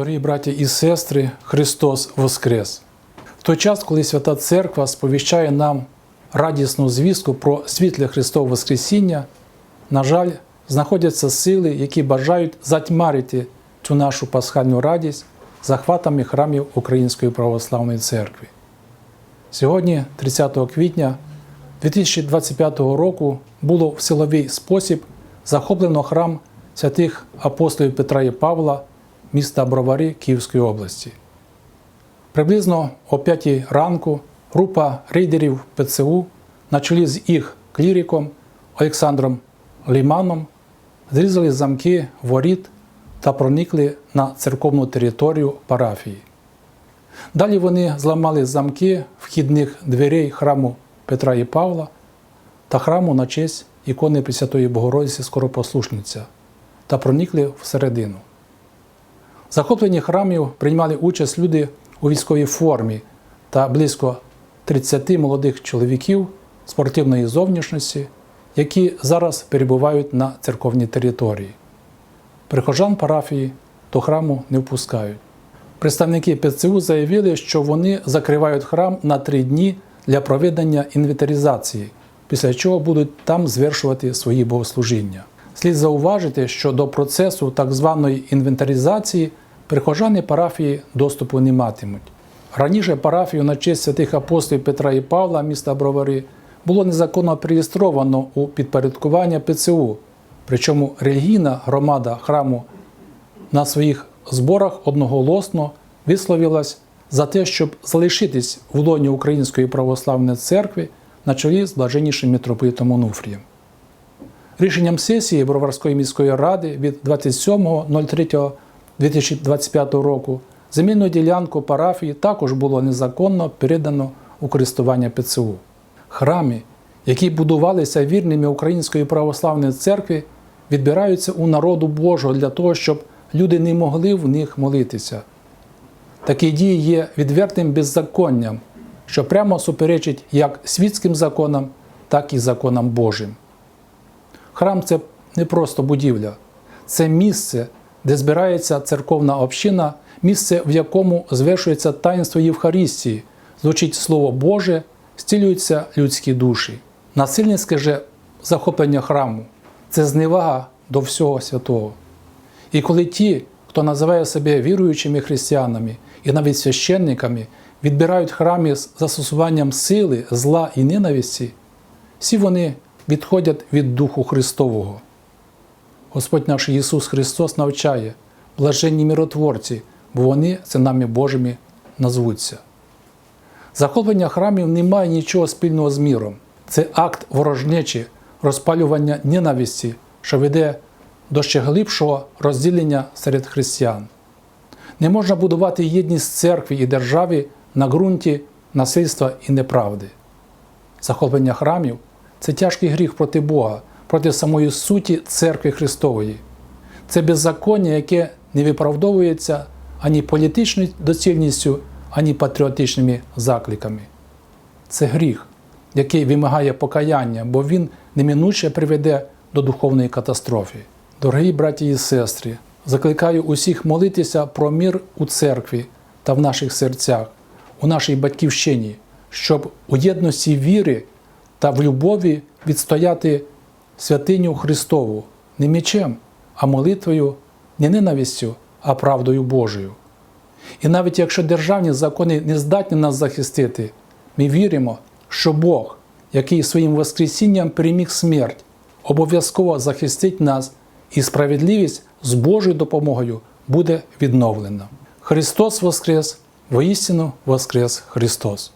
Дорогі браті і сестри, Христос Воскрес! В той час, коли Свята Церква сповіщає нам радісну звістку про світле Христове Воскресіння, на жаль, знаходяться сили, які бажають затьмарити цю нашу пасхальну радість захватами храмів Української православної церкви. Сьогодні, 30 квітня 2025 року, було в силовий спосіб захоплено храм святих апостолів Петра і Павла міста Бровари Київської області. Приблизно о 5 ранку група рейдерів ПЦУ на чолі з їх кліриком Олександром Ліманом зрізали замки воріт та проникли на церковну територію парафії. Далі вони зламали замки вхідних дверей храму Петра і Павла та храму на честь ікони Пресвятої Богородиці Скоропослушниця та проникли всередину. Захопленні храмів приймали участь люди у військовій формі та близько 30 молодих чоловіків спортивної зовнішності, які зараз перебувають на церковній території. Прихожан парафії до храму не впускають. Представники ПЦУ заявили, що вони закривають храм на три дні для проведення інвентаризації, після чого будуть там звершувати свої богослужіння. Слід зауважити, що до процесу так званої інвентаризації прихожани парафії доступу не матимуть. Раніше парафію на честь святих апостолів Петра і Павла міста Бровари було незаконно реєстровано у підпорядкування ПЦУ, причому релігійна громада храму на своїх зборах одноголосно висловилась за те, щоб залишитись в лоні Української православної церкви на чолі з блаженнішим митрополитом Онуфрієм. Рішенням сесії Броварської міської ради від 27.03.2025 року земельну ділянку парафії також було незаконно передано у користування ПЦУ. Храми, які будувалися вірними Української православної церкви, відбираються у народу Божого для того, щоб люди не могли в них молитися. Такі дії є відвертим беззаконням, що прямо суперечить як світським законам, так і законам Божим. Храм це не просто будівля, це місце, де збирається церковна община, місце, в якому звершується таїнство Євхаристії, звучить Слово Боже, стілюються людські душі. Насильницьке же захоплення храму це зневага до всього святого. І коли ті, хто називає себе віруючими християнами і навіть священниками, відбирають храмі з застосуванням сили, зла і ненависті, всі вони відходять від Духу Христового. Господь наш Ісус Христос навчає, блаженні миротворці, бо вони синами Божими назвуться. Захоплення храмів не має нічого спільного з міром. Це акт ворожнечі, розпалювання ненависті, що веде до ще глибшого розділення серед християн. Не можна будувати єдність церкви і держави на ґрунті насильства і неправди. Захоплення храмів це тяжкий гріх проти Бога, проти самої суті церкви Христової. Це беззаконня, яке не виправдовується ані політичною доцільністю, ані патріотичними закликами. Це гріх, який вимагає покаяння, бо він неминуче приведе до духовної катастрофи. Дорогі браті і сестри, закликаю усіх молитися про мир у церкві та в наших серцях, у нашій батьківщині, щоб у єдності віри та в любові відстояти святиню Христову не мечем, а молитвою, не ненавистю, а правдою Божою. І навіть якщо державні закони не здатні нас захистити, ми віримо, що Бог, який своїм Воскресінням переміг смерть, обов'язково захистить нас, і справедливість з Божою допомогою буде відновлена. Христос Воскрес! Воістину Воскрес Христос!